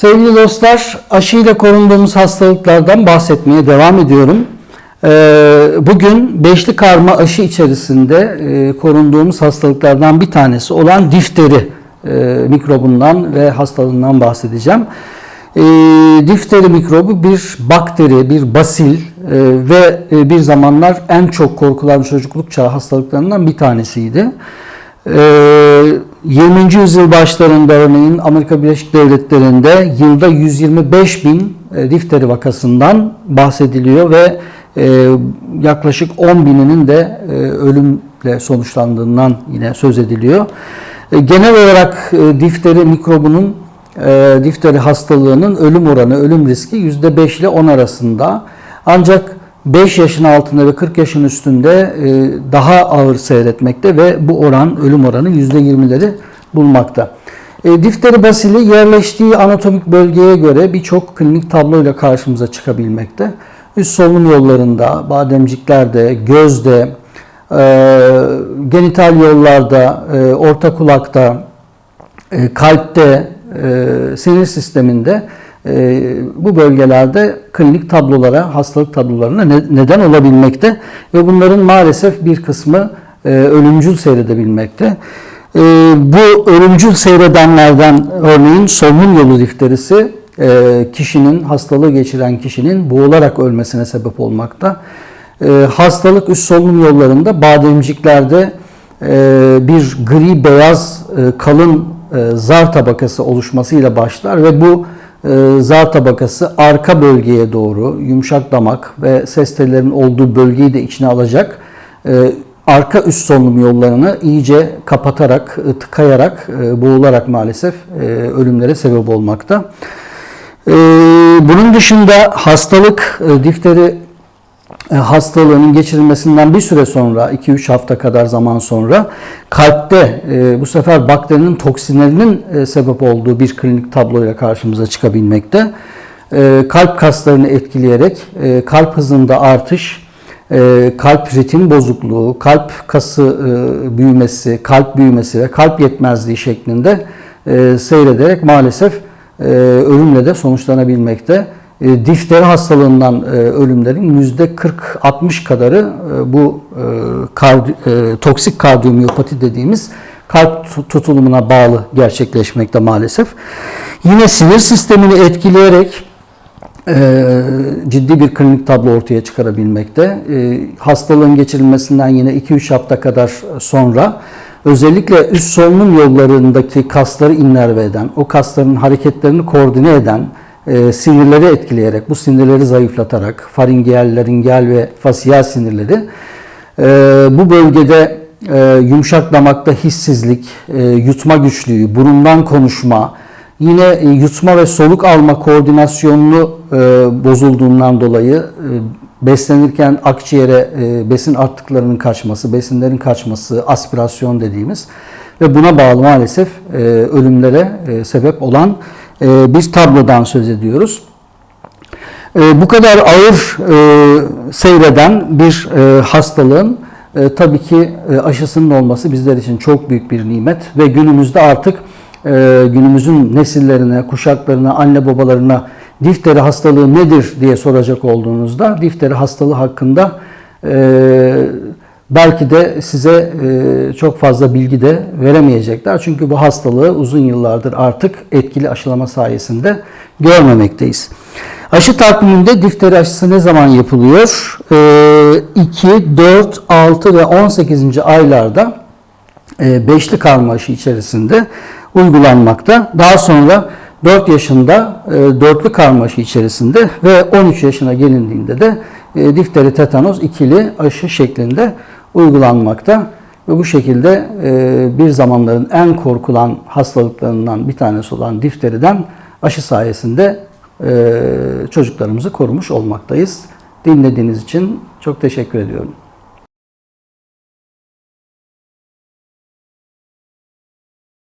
Sevgili dostlar, aşıyla korunduğumuz hastalıklardan bahsetmeye devam ediyorum. Ee, Bugün beşli karma aşı içerisinde e, korunduğumuz hastalıklardan bir tanesi olan difteri e, mikrobundan ve hastalığından bahsedeceğim. E, Difteri mikrobu bir bakteri, bir basil e, ve bir zamanlar en çok korkulan çocukluk çağı hastalıklarından bir tanesiydi. Ee, 20. yüzyıl başlarında örneğin Amerika Birleşik Devletleri'nde yılda 125 bin e, difteri vakasından bahsediliyor ve e, yaklaşık 10 bininin de e, ölümle sonuçlandığından yine söz ediliyor. E, Genel olarak e, difteri mikrobunun, e, difteri hastalığının ölüm oranı, ölüm riski %5 ile 10 arasında. Ancak 5 yaşın altında ve 40 yaşın üstünde e, daha ağır seyretmekte ve bu oran, ölüm oranı %20'leri bulmakta. E, Difteri basili yerleştiği anatomik bölgeye göre birçok klinik tabloyla karşımıza çıkabilmekte. Üst solunum yollarında, bademciklerde, gözde, e, genital yollarda, orta kulakta, kalpte, sinir sisteminde e, bu bölgelerde klinik tablolara, hastalık tablolarına ne- neden olabilmekte ve bunların maalesef bir kısmı e, ölümcül seyredebilmekte. E, bu ölümcül seyredenlerden örneğin solunum yolu difterisi e, kişinin, hastalığı geçiren kişinin boğularak ölmesine sebep olmakta. E, hastalık üst solunum yollarında bademciklerde e, bir gri beyaz kalın zar tabakası oluşmasıyla başlar ve bu zar tabakası arka bölgeye doğru yumuşak damak ve ses tellerinin olduğu bölgeyi de içine alacak. E, arka üst solunum yollarını iyice kapatarak, e, tıkayarak, e, boğularak maalesef e, ölümlere sebep olmakta. E, bunun dışında hastalık, difteri hastalığının geçirilmesinden bir süre sonra 2-3 hafta kadar zaman sonra kalpte e, bu sefer bakterinin toksinlerinin e, sebep olduğu bir klinik tabloyla karşımıza çıkabilmekte. E, Kalp kaslarını etkileyerek e, kalp hızında artış, e, kalp ritim bozukluğu, kalp kası e, büyümesi, kalp büyümesi ve kalp yetmezliği şeklinde e, seyrederek maalesef e, ölümle de sonuçlanabilmekte. E, Difteri hastalığından e, ölümlerin %40-60 kadarı e, bu toksik kardiyomiyopati dediğimiz kalp tut- tutulumuna bağlı gerçekleşmekte maalesef. Yine sinir sistemini etkileyerek ciddi bir klinik tablo ortaya çıkarabilmekte. Hastalığın geçirilmesinden yine 2-3 hafta kadar sonra özellikle üst solunum yollarındaki kasları innerve eden, o kasların hareketlerini koordine eden, e, sinirleri etkileyerek, bu sinirleri zayıflatarak, faringiyal, laringiyal ve fasiyal sinirleri e, bu bölgede e, yumuşak damakta hissizlik, e, yutma güçlüğü, burundan konuşma, yine e, yutma ve soluk alma koordinasyonunu e, bozulduğundan dolayı e, beslenirken akciğere e, besin artıklarının kaçması, besinlerin kaçması, aspirasyon dediğimiz ve buna bağlı maalesef e, ölümlere e, sebep olan e, bir tablodan söz ediyoruz. E, bu kadar ağır e, seyreden bir e, hastalığın e, tabii ki e, aşısının olması bizler için çok büyük bir nimet ve günümüzde artık e, günümüzün nesillerine, kuşaklarına, anne babalarına difteri hastalığı nedir diye soracak olduğunuzda difteri hastalığı hakkında e, belki de size e, çok fazla bilgi de veremeyecekler. Çünkü bu hastalığı uzun yıllardır artık etkili aşılama sayesinde görmemekteyiz. Aşı takviminde difteri aşısı ne zaman yapılıyor? E, 2, 4, 6 ve 18. aylarda e, beşli karma aşı içerisinde uygulanmakta. Daha sonra 4 yaşında e, dörtlü karma aşı içerisinde ve 13 yaşına gelindiğinde de difteri tetanoz ikili aşı şeklinde uygulanmakta. Ve bu şekilde e, bir zamanların en korkulan hastalıklarından bir tanesi olan difteriden aşı sayesinde e, çocuklarımızı korumuş olmaktayız. Dinlediğiniz için çok teşekkür ediyorum.